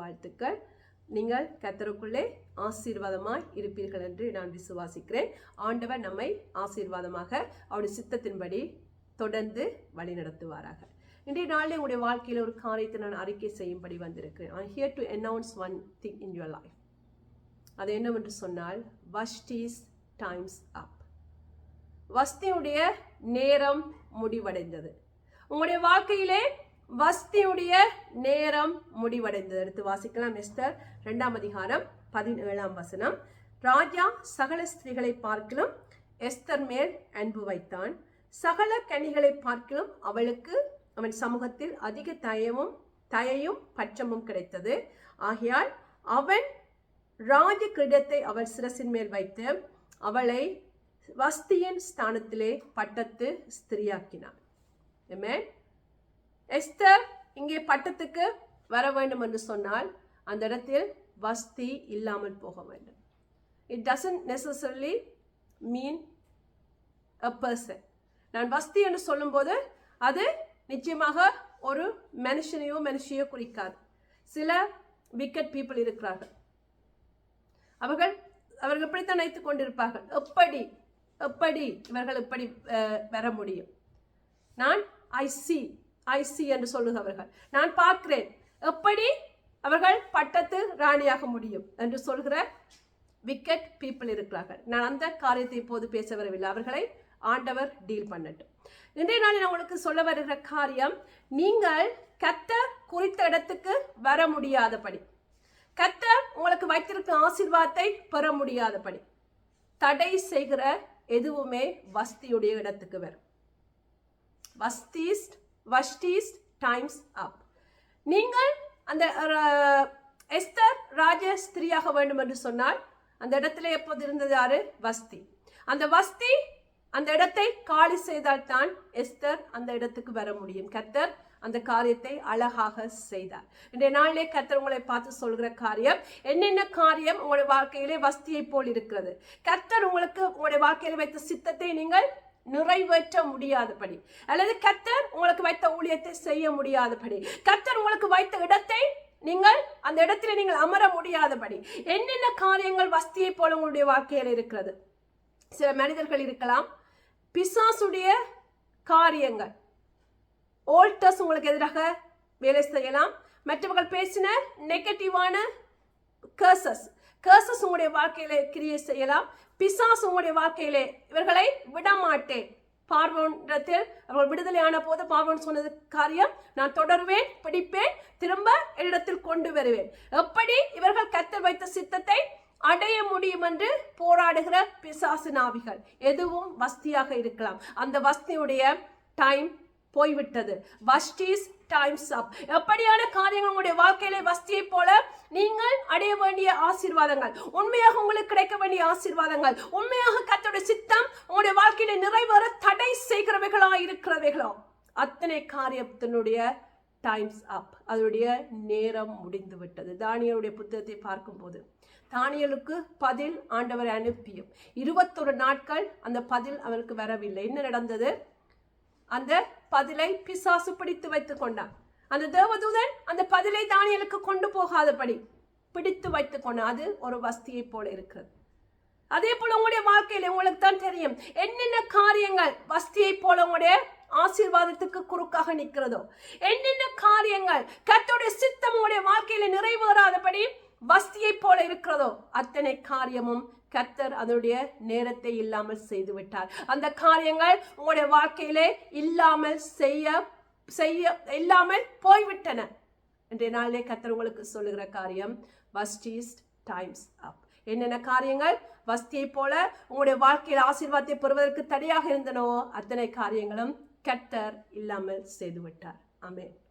வாழ்த்துக்கள். நீங்கள் கத்தருக்குள்ளே ஆசீர்வாதமாய் இருப்பீர்கள் என்று நான் விசுவாசிக்கிறேன். ஆண்டவர் நம்மை ஆசீர்வாதமாக அவருடைய சித்தத்தின்படி தொடர்ந்து வழி நடத்துவாராக இன்றைய நாளில் உங்களுடைய வாழ்க்கையில் ஒரு காரியத்தை நான் அறிக்கை செய்யும்படி வந்திருக்கிறேன். I here to announce one thing in your life அது என்னவென்று சொன்னால் வஷ்டிஸ் டைம்ஸ் அப் வஸ்தியுடைய நேரம் முடிவடைந்தது. உங்களுடைய வாழ்க்கையிலே வஸ்தியுடைய நேரம் முடிவடைந்தது. எடுத்து வாசிக்கலாம் எஸ்தர் ரெண்டாம் அதிகாரம் பதினேழாம் வசனம். ராஜா சகல ஸ்திரீகளை பார்க்கிலும் எஸ்தர் மேல் அன்பு வைத்தான். சகல கனிகளை பார்க்கிலும் அவளுக்கு அவன் சமூகத்தில் அதிக தயவும் தயையும் பட்சமும் கிடைத்தது. ஆகையால் அவன் ராஜ கிரீடத்தை அவள் சிரசின் மேல் வைத்து அவளை வஸ்தியின் ஸ்தானத்திலே பட்டத்து ஸ்திரியாக்கினான். Amen. எஸ்தர் இங்கே பட்டத்துக்கு வர வேண்டும் என்று சொன்னால் அந்த இடத்தில் வஸ்தி இல்லாமல் போக வேண்டும். It doesn't necessarily mean a person நான் வஸ்தி என்று சொல்லும்போது அது நிச்சயமாக ஒரு மனுஷனையோ மனுஷியோ குறிக்காது. சில விக்கெட் பீப்புள் இருக்கிறார்கள். அவர்கள் அவர்கள் இப்படித்தான் நினைத்து கொண்டிருப்பார்கள். எப்படி எப்படி இவர்கள் இப்படி பெற வர முடியும்? நான் ஐ சி ஐ சி என்று சொல்லுகிறவர்கள். நான் பார்க்கிறேன். எப்படி அவர்கள் பட்டத்து ராணியாக முடியும் என்று சொல்கிற விக்கெட் பீப்புள் இருக்கிறார்கள். நான் அந்த காரியத்தை இப்போது பேச வரவில்லை அவர்களை ஆண்டவர் டீல் பண்ணட்டும். இன்றைய நாளில் நான் உங்களுக்கு சொல்ல வருகிற காரியம் நீங்கள் கத்த குறித்த இடத்துக்கு வர முடியாதபடி கத்த உங்களுக்கு வைத்திருக்கும் ஆசிர்வாதத்தை பெற முடியாதபடி தடை செய்கிற எதுவுமே வஸ்தியுடைய இடத்துக்கு வரும். வஸ்தீஸ்ட் வஷ்டீஸ் டைம்ஸ் அப் நீங்கள் அந்த எஸ்தர் ராஜ ஸ்திரியாக வேண்டும் என்று சொன்னால் அந்த இடத்துல எப்போது இருந்தது யாரு? வஸ்தி. அந்த வஸ்தி அந்த இடத்தை காலி செய்தால்தான் எஸ்தர் அந்த இடத்துக்கு வர முடியும். கத்தர் அந்த காரியத்தை அழகாக செய்தார். இன்றைய நாளிலே கத்தர் உங்களை பார்த்து சொல்கிற காரியம் என்னென்ன காரியம் உங்களுடைய வாழ்க்கையிலே வஸ்தியை போல் இருக்கிறது? கத்தர் உங்களுக்கு உங்களுடைய வாழ்க்கையில வைத்த சித்தத்தை நீங்கள் நிறைவேற்ற முடியாதபடி. அல்லது கத்தர் உங்களுக்கு வைத்த ஊழியத்தை செய்ய முடியாதபடி. கத்தர் உங்களுக்கு வைத்த இடத்தை நீங்கள் அந்த இடத்துல நீங்கள் அமர முடியாதபடி. என்னென்ன காரியங்கள் வஸ்தியை போல உங்களுடைய வாழ்க்கையில் இருக்கிறது? சில மனிதர்கள் இருக்கலாம். பிசாசுடைய காரியங்கள். ஓல்டர்ஸ் உங்களுக்கு எதிராக வேலை செய்யலாம். மற்றவர்கள் பேசின நெகட்டிவான கர்சஸ் கேர்சஸ் உங்களுடைய வாழ்க்கையிலே கிரியை செய்யலாம். பிசாஸ் உங்களுடைய வாழ்க்கையிலே இவர்களை விடமாட்டேன். பார்வோன்றத்தில் அவர்கள் விடுதலையான போது பார்வன் சொன்னது காரியம். நான் தொடருவேன் பிடிப்பேன் திரும்ப என்னிடத்தில் கொண்டு வருவேன். எப்படி இவர்கள் கத்தல் வைத்த சித்தத்தை அடைய முடியும் என்று போராடுகிற பிசாசு நாவிகள். எதுவும் வஸ்தியாக இருக்கலாம். அந்த வஸ்தியுடைய டைம் போய்விட்டது. வஸ்டிஸ் டைம்ஸ் அப் எப்படியான காரியங்கள் உங்களுடைய வாழ்க்கையில வஸ்தியை போல நீங்கள் அடைய வேண்டிய ஆசீர்வாதங்கள்? உண்மையாக உங்களுக்கு கிடைக்க வேண்டிய ஆசீர்வாதங்கள்? உண்மையாக கத்தோட சித்தம் உங்களுடைய வாழ்க்கையில நிறைவேற தடை செய்கிறவைகளா இருக்கிறவைகளோ? அத்தனை காரியத்தினுடைய டைம்ஸ் அப் அதனுடைய நேரம் முடிந்து விட்டது தானியலுடைய புத்தகத்தை பார்க்கும்போது தானியலுக்கு பதில் ஆண்டவர் அனுப்பியும். இருபத்தொரு நாட்கள் அந்த பதில் அவனுக்கு வரவில்லை. என்ன நடந்தது? அந்த பதிலை பிசாசு பிடித்து வைத்துக் கொண்டான். அந்த தேவதூதன் அந்த பதிலை தானியலுக்கு கொண்டு போகாதபடி பிடித்து வைத்துக் கொண்டான். அது ஒரு வஸ்தியை போல இருக்கிறது. அதே போல உங்களுடைய வாழ்க்கையில உங்களுக்கு தான் தெரியும் என்னென்ன காரியங்கள் வஸ்தியை போல உங்களுடைய ஆசீர்வாதத்துக்கு குறுக்காக நிற்கிறதோ என்னென்ன காரியங்கள் கத்தோடைய சித்தம் உங்களுடைய வாழ்க்கையில நிறைவேறாதபடி வஸ்தியை போல இருக்கிறதோ அத்தனை காரியமும் கர்த்தர் அதனுடைய நேரத்தை இல்லாமல் செய்து விட்டார் அந்த காரியங்கள் உங்களுடைய வாழ்க்கையிலே இல்லாமல் செய்ய செய்ய இல்லாமல் போய்விட்டன. இன்றைய நாளிலே கர்த்தர் உங்களுக்கு சொல்லுகிற காரியம் வஸ்டீஸ்ட் டைம்ஸ் அப். என்னென்ன காரியங்கள்? வஸ்தியை போல உங்களுடைய வாழ்க்கையில் ஆசீர்வாதத்தை பெறுவதற்கு தடையாக இருந்தனோ அத்தனை காரியங்களும் கர்த்தர் இல்லாமல் செய்துவிட்டார். விட்டார்